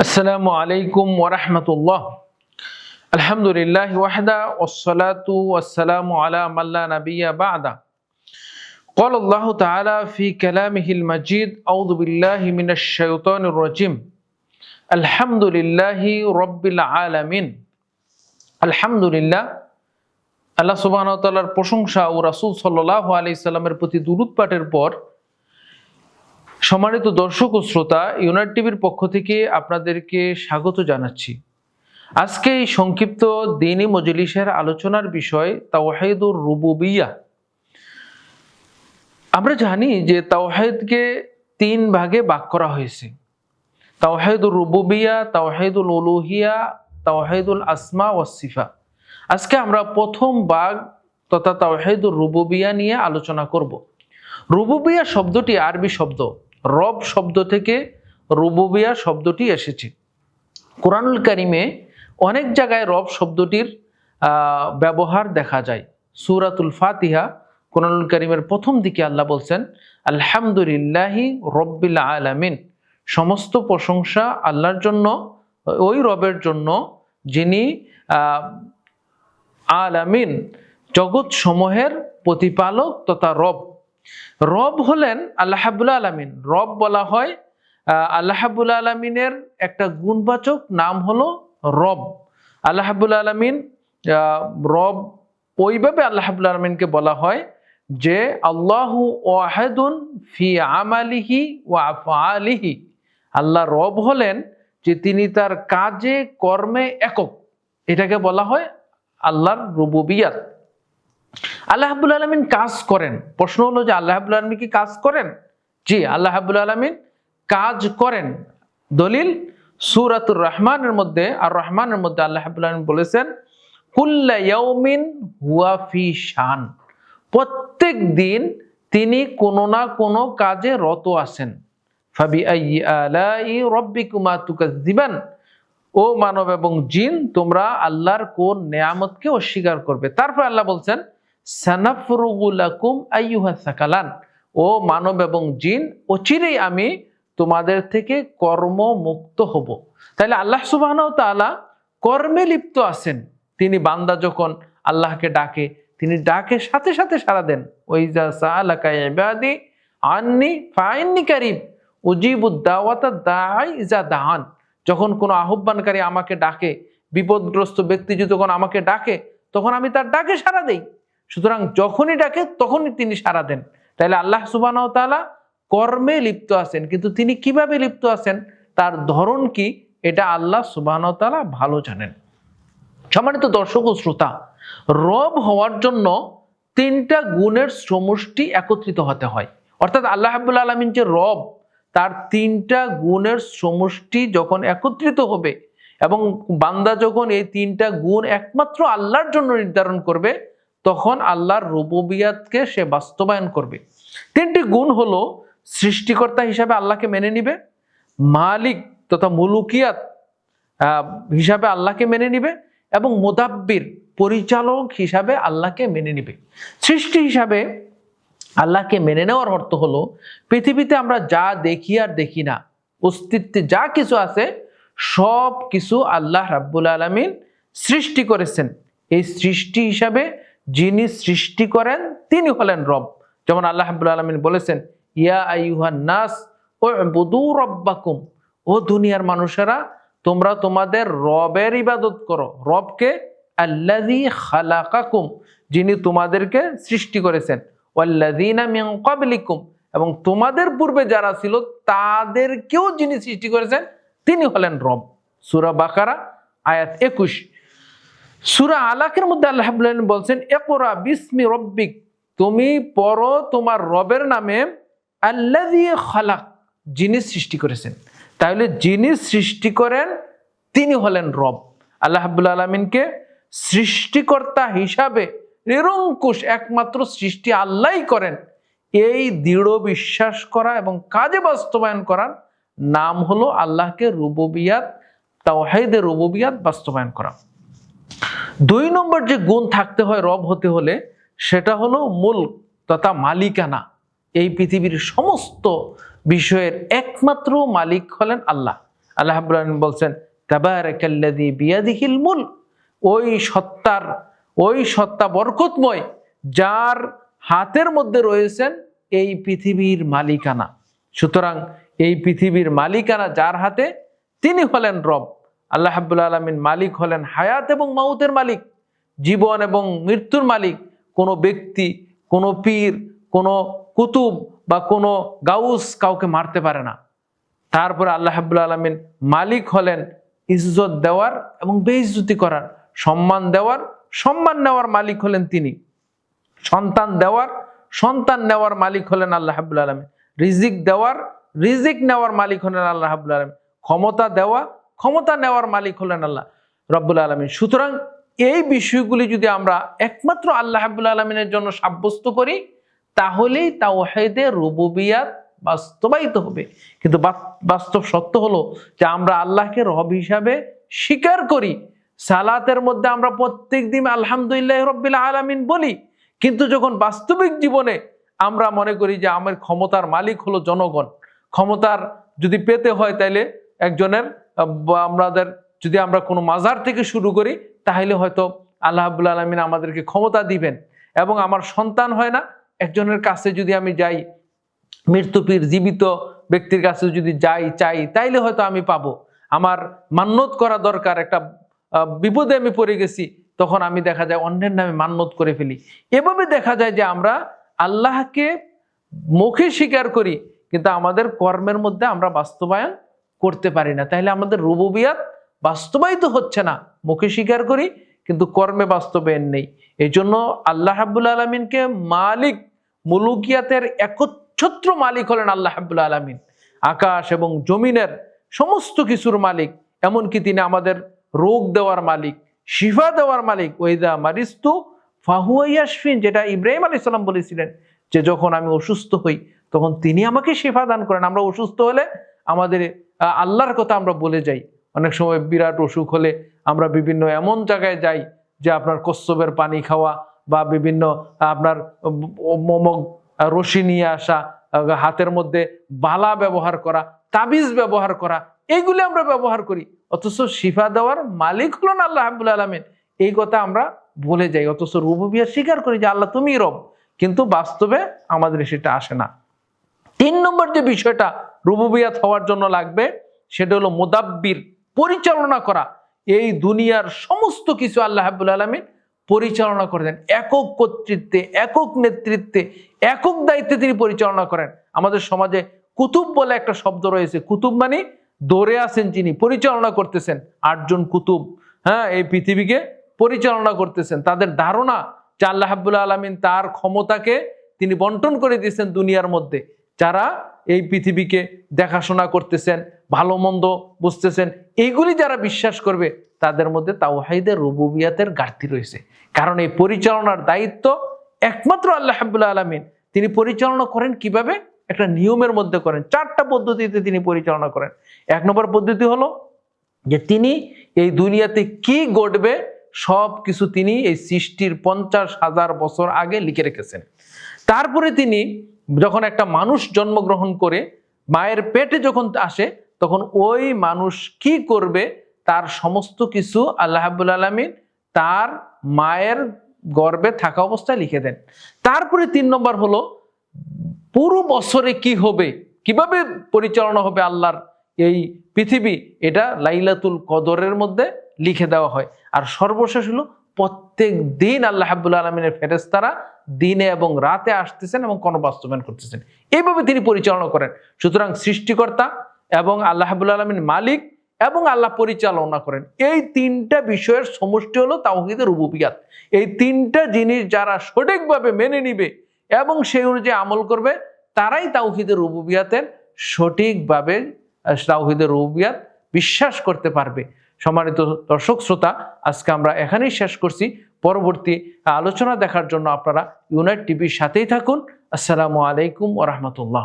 السلام عليكم ورحمة الله الحمد لله وحده والصلاة والسلام على من لا نبي بعده قال الله تعالى في كلامه المجيد أعوذ بالله من الشيطان الرجيم الحمد لله رب العالمين الحمد لله আল্লাহ সুবাহ তাল্লার প্রশংসা ও রাসুল সাল্লাহ আলি সাল্লামের প্রতি দুরুদ পাঠের পর সম্মানিত দর্শক ও শ্রোতা ইউনাইট টিভির পক্ষ থেকে আপনাদেরকে স্বাগত জানাচ্ছি। আজকে এই সংক্ষিপ্ত দিনী মজলিসের আলোচনার বিষয় তাওয়াহিদুর রুবুবিয়া। আমরা জানি যে তাওহাইদকে তিন ভাগে ভাগ করা হয়েছে। তাওহাইদুল রুবুবিয়া তাওহাইদুল উলুহিয়া তাওহাইদুল আসমা ওয়াসিফা আজকে আমরা প্রথম ভাগ তথা তাওহাইদুল রুবুবিয়া নিয়ে আলোচনা করব। রুবুবিয়া শব্দটি আরবি শব্দ। রব শব্দ থেকে রুবুবিয়া শব্দটি এসেছে। কোরআনুল কারিমে অনেক জায়গায় রব শব্দটির ব্যবহার দেখা যায়। সুরাতুল ফাতিহা কোরআনুল কারিমের প্রথম দিকে আল্লাহ বলছেন, আলহামদুলিল্লাহি রব্বিল আলামিন। সমস্ত প্রশংসা আল্লাহর জন্য, ওই রবের জন্য যিনি আলামিন জগৎ সমূহের প্রতিপালক তথা রব। রব হলেন আল্লাহাবুল আলমিন। রব বলা হয় আল্লাহাবুল আলমিনের একটা গুণবাচক নাম হলো রব। আল্লাহাবুল আলমিন রব ওইভাবে আল্লাহাবুল আলমিনকে বলা হয় যে আল্লাহু ওয়াহেদুন ফি আমালিহি ও আফআলিহি। আল্লাহ রব হলেন যে তিনি তার কাজে, কর্মে একক। এটাকে বলা হয় আল্লাহর রুবুবিয়াত। আল্লাহ হাবুল আলমিন কাজ করেন। প্রশ্ন হলো যে আল্লাহ আলমিন কি কাজ করেন? জি, আল্লাহ হাবুল আলমিন কাজ করেন। দলিল, সুরাতুর রহমানের মধ্যে, আর রহমানের মধ্যে আল্লাহ আলমিন বলেছেন ইয়াউমিন শান। প্রত্যেক দিন তিনি কোনো না কোনো কাজে রত ফাবি আই আলাই ও মানব এবং জিন, তোমরা আল্লাহর কোন নেয়ামতকে অস্বীকার করবে। তারপর আল্লাহ বলছেন সানাফরুগুলাকুম আইয়ুহা সাকালান। ও মানব এবং জিন, অচিরেই আমি তোমাদের থেকে কর্মমুক্ত হব। তাহলে আল্লাহ সুবাহ তাআলা কর্মে লিপ্ত আছেন। তিনি বান্দা যখন আল্লাহকে ডাকে, তিনি ডাকে সাথে সাথে সারা দেন। ওই যা ইবাদি আননি ফাইননি কারিব উজিবুদ্দাওয়াতা দাই ইজা দাহান যখন কোনো আহ্বানকারী আমাকে ডাকে, বিপদগ্রস্ত ব্যক্তি যখন আমাকে ডাকে, তখন আমি তার ডাকে সাড়া দেই। সুতরাং যখনই ডাকে, তখনই তিনি সাড়া দেন। তাহলে আল্লাহ সুবাহ তাআলা কর্মে লিপ্ত আছেন। কিন্তু তিনি কীভাবে লিপ্ত আছেন? তার ধরন কি? এটা আল্লাহ সুবাহ তাআলা ভালো জানেন। সম্মানিত দর্শক ও শ্রোতা, রব হওয়ার জন্য তিনটা গুণের সমষ্টি একত্রিত হতে হয়। অর্থাৎ আল্লাহ হাবুল আলমিন যে রব, তার তিনটা গুণের সমষ্টি যখন একত্রিত হবে এবং বান্দা যখন এই তিনটা গুণ একমাত্র আল্লাহর জন্য নির্ধারণ করবে তখন আল্লাহর রুবুবিয়াতকে সে বাস্তবায়ন করবে। তিনটি গুণ হলো সৃষ্টিকর্তা হিসাবে আল্লাহকে মেনে নিবে, মালিক তথা মুলুকিয়াত হিসাবে আল্লাহকে মেনে নিবে এবং মোদাব্বির, পরিচালক হিসাবে আল্লাহকে মেনে নিবে। সৃষ্টি হিসাবে আল্লাহকে মেনে নেওয়ার অর্থ হলো পৃথিবীতে আমরা যা দেখি আর দেখি না, অস্তিত্বে যা কিছু আছে সব কিছু আল্লাহ রাব্বুল আলমিন সৃষ্টি করেছেন। এই সৃষ্টি হিসাবে যিনি সৃষ্টি করেন, তিনি হলেন রব। যেমন আল্লাহ রাব্বুল আলমিন বলেছেন, ইয়া আইহান নাস ও বুদু রব্বাকুম। ও দুনিয়ার মানুষেরা, তোমরা তোমাদের রবের ইবাদত করো। রবকে আল্লাযী খালাকাকুম, যিনি তোমাদেরকে সৃষ্টি করেছেন। এবং তোমাদের পূর্বে যারা ছিল, তাদেরকেও যিনি সৃষ্টি করেছেন, তিনি হলেন রব। সুরা বাকারা, আয়াত একুশ। সূরা আলাকের মধ্যে আল্লাহ বলছেন, ইকরা বিসমি রব্বিক তুমি পড়ো তোমার রবের নামে, আল্লাযী খালাক যিনি সৃষ্টি করেছেন। তাহলে যিনি সৃষ্টি করেন, তিনি হলেন রব। আল্লাহ হাবুল আলমিনকে সৃষ্টিকর্তা হিসাবে নিরঙ্কুশ একমাত্র সৃষ্টি আল্লাহই করেন। এই দৃঢ় বিশ্বাস করা এবং কাজে বাস্তবায়ন করার নাম হলো আল্লাহকে রুববিয়াত তাওহাইদে রুববিয়াত বাস্তবায়ন করা। দুই নম্বর যে গুণ থাকতে হয় রব হতে হলে, সেটা হলো মূল তথা মালিকানা। এই পৃথিবীর সমস্ত বিষয়ের একমাত্র মালিক হলেন আল্লাহ। আল্লাহ বলছেন, তাবারাকাল্লাযী ওই সত্তার, ওই সত্তা বরকতময় যার হাতের মধ্যে রয়েছেন এই পৃথিবীর মালিকানা। সুতরাং এই পৃথিবীর মালিকানা যার হাতে, তিনি হলেন রব। আল্লাহ হাব্বুল আলমিন মালিক হলেন হায়াত এবং মাউতের মালিক, জীবন এবং মৃত্যুর মালিক। কোনো ব্যক্তি, কোনো পীর, কোনো কুতুব বা কোনো গাউস কাউকে মারতে পারে না। তারপরে আল্লাহ হাব্বুল আলমিন মালিক হলেন ইজ্জত দেওয়ার এবং বেইজ্জতি করার, সম্মান দেওয়ার, সম্মান নেওয়ার মালিক হলেন তিনি। সন্তান দেওয়ার, সন্তান নেওয়ার মালিক হলেন আল্লাহ হাবুল আলমী রিজিক দেওয়ার, রিজিক নেওয়ার মালিক হলেন আল্লাহ হাবুল আলমী ক্ষমতা দেওয়া ক্ষমতা নেওয়ার মালিক হলেন আল্লাহ রব্বুল আলমী সুতরাং এই বিষয়গুলি যদি আমরা একমাত্র আল্লাহ হাবুল আলমিনের জন্য সাব্যস্ত করি, তাহলেই তা তাওহেদে রুবুবিয়াত বাস্তবায়িত হবে। কিন্তু বাস্তব সত্য হলো যে আমরা আল্লাহকে রব হিসাবে স্বীকার করি। সালাতের মধ্যে আমরা প্রত্যেক দিন আলহামদুলিল্লাহ রব্বিল আলামিন বলি। কিন্তু যখন বাস্তবিক জীবনে আমরা মনে করি যে আমার ক্ষমতার মালিক হলো জনগণ, ক্ষমতার যদি পেতে হয় তাইলে একজনের আমাদের যদি আমরা কোনো মাজার থেকে শুরু করি, তাহলে হয়তো আল্লাহ আব্বুল আলমিন আমাদেরকে ক্ষমতা দিবেন। এবং আমার সন্তান হয় না, একজনের কাছে যদি আমি যাই মৃত্যুপীর জীবিত ব্যক্তির কাছে যদি যাই, চাই, তাইলে হয়তো আমি পাবো। আমার মান্যত করা দরকার, একটা বিপদে আমি পড়ে গেছি, তখন আমি দেখা যায় অন্যের নামে মান্যত করে ফেলি। এভাবে দেখা যায় যে আমরা আল্লাহকে মুখে স্বীকার করি, কিন্তু আমাদের কর্মের মধ্যে আমরা বাস্তবায়ন করতে পারি না। তাহলে আমাদের রুবুবিয়াত বাস্তবায়িত হচ্ছে না। মুখে স্বীকার করি, কিন্তু কর্মে বাস্তবায়ন নেই। এই জন্য আল্লাহ হাবুল আলমিনকে মালিক, মুলুকিয়াতের একচ্ছত্র মালিক হলেন আল্লাহ হাবুল আলমিন। আকাশ এবং জমিনের সমস্ত কিছুর মালিক, এমনকি তিনি আমাদের রোগ দেওয়ার মালিক, শিফা দেওয়ার মালিক ওইদা মারিস্তু ফাহুয়াইয়াসফিন যেটা ইব্রাহিম আলী সাল্লাম বলেছিলেন যে যখন আমি অসুস্থ হই, তখন তিনি আমাকে শিফা দান করেন। আমরা অসুস্থ হলে আমাদের আল্লাহর কথা আমরা বলে যাই। অনেক সময় বিরাট অসুখ হলে আমরা বিভিন্ন এমন জায়গায় যাই যে আপনার কচ্ছপের পানি খাওয়া বা বিভিন্ন আপনার মমক রশি নিয়ে আসা হাতের মধ্যে বালা ব্যবহার করা, তাবিজ ব্যবহার করা এইগুলি আমরা ব্যবহার করি। অথচ শিফা দেওয়ার মালিক হলেন আল্লাহ হাবুল আলমিন। এই কথা আমরা ভুলে যাই। অথচ রুবুবিয়া স্বীকার করি যে আল্লাহ তুমি রব। কিন্তু বাস্তবে আমাদের সেটা আসে না। তিন নম্বর যে বিষয়টা রুবুবিয়াত হওয়ার জন্য লাগবে। সেটা হলো মোদাব্বির পরিচালনা করা। এই দুনিয়ার সমস্ত কিছু আল্লাহ হাবুল আলমিন পরিচালনা করে দেন। একক কর্তৃত্বে, একক নেতৃত্বে, একক দায়িত্বে তিনি পরিচালনা করেন। আমাদের সমাজে কুতুব বলে একটা শব্দ রয়েছে। কুতুব মানে দৌড়ে আছেন যিনি, পরিচালনা করতেছেন। আটজন কুতুব হ্যাঁ এই পৃথিবীকে পরিচালনা করতেছেন। তাদের ধারণা যে আল্লাহ হাবুল্লাহ আলমিন তার ক্ষমতাকে তিনি বন্টন করে দিয়েছেন দুনিয়ার মধ্যে। যারা এই পৃথিবীকে দেখাশোনা করতেছেন, ভালো মন্দ বুঝতেছেন, এইগুলি যারা বিশ্বাস করবে, তাদের মধ্যে তাওহাইদের রুবুবিয়াতের ঘাটতি রয়েছে। কারণ এই পরিচালনার দায়িত্ব একমাত্র আল্লাহ হাবুল্লাহ আলমিন। তিনি পরিচালনা করেন কীভাবে? একটা নিয়মের মধ্যে করেন। চারটা পদ্ধতিতে তিনি পরিচালনা করেন। এক নম্বর পদ্ধতি হলো যে তিনি এই দুনিয়াতে কি ঘটবে সব কিছু তিনি এই সৃষ্টির পঞ্চাশ হাজার বছর আগে লিখে রেখেছেন। তারপরে তিনি যখন একটা মানুষ জন্মগ্রহণ করে, মায়ের পেটে যখন আসে, তখন ওই মানুষ কি করবে? তার সমস্ত কিছু আল্লাহ হাবুল আলমিন তার মায়ের গর্ভে থাকা অবস্থায় লিখে দেন। তারপরে তিন নম্বর হলো, পুরো বছরে কি হবে? কীভাবে পরিচালনা হবে আল্লাহর এই পৃথিবী? এটা লাইলাতুল কদরের মধ্যে লিখে দেওয়া হয়। আর সর্বশেষ হলো, প্রত্যেক দিন আল্লাহ হাবুল আলমিনের ফেরেস্তারা দিনে এবং রাতে আসতেছেন এবং কোনো বাস্তবায়ন করতেছেন। এইভাবে তিনি পরিচালনা করেন। সুতরাং সৃষ্টিকর্তা এবং আল্লাহ হাবুল আলমিন মালিক এবং আল্লাহ পরিচালনা করেন। এই তিনটা বিষয়ের সমষ্টি হলো তাওহিদের রুবুবিয়াত। এই তিনটা জিনিস যারা সঠিকভাবে মেনে নিবে এবং সেই অনুযায়ী আমল করবে, তারাই তাওহিদের রুবুবিয়াতের সঠিকভাবে তাওহিদের রুবুবিয়াত বিশ্বাস করতে পারবে। সম্মানিত দর্শক, শ্রোতা, আজকে আমরা এখানেই শেষ করছি। পরবর্তী আলোচনা দেখার জন্য আপনারা ইউনাইট টিভির সাথেই থাকুন। আসসালামু আলাইকুম ওরহমতুল্লাহ